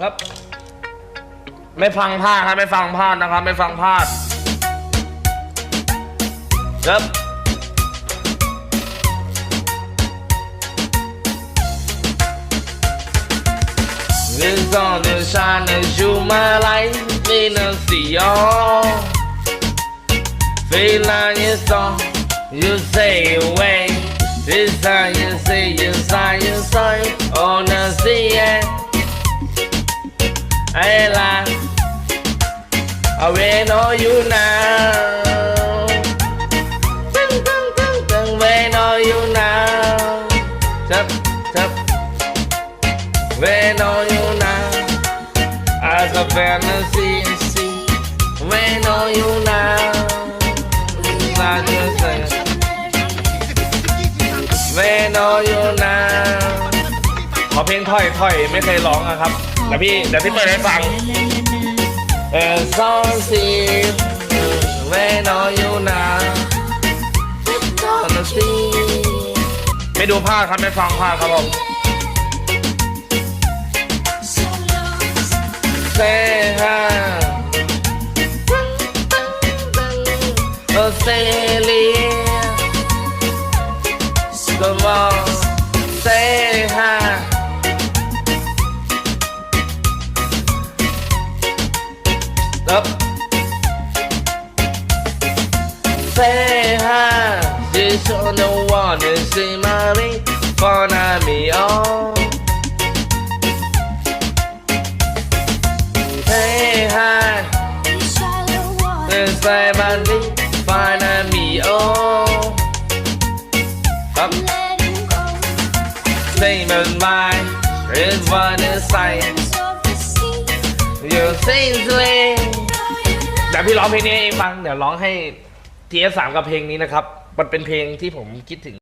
ครับ ไม่ฟังพลาดครับ ไม่ฟังพลาดนะครับ ไม่ฟังพลาดครับเรื่งต่อเรื่งชาเรื่องชูมาไลนี่นั่นสิยอ Feel you say away This time Isla Away no you now Tung tung tung tung Về no you now Chập chập. Về no you now As a fantasy, see. Về no you now Là chưa say Về no you now อเพลงถอยถอยไม่เคยร้องอะครับเดี๋ยวพี่เดี๋ยวพี่เปิดให้ฟังเออซองซีเวนอยูนาซอนซีไม่ดูภาพครับไม่ฟังภาพครับผมเซฮาอเซเลียก็บอก up. Say hi, you sure no one to see mommy, fun at me all. Say hi, you sure no one to see mommy, fun at me all. Up. Same as mine, it's one is science. You're saintly. เดี๋ยวพี่ร้องเพลงนี้ให้ฟังเดี๋ยวร้องให้ TS3 กับเพลงนี้นะครับ มันเป็นเพลงที่ผมคิดถึง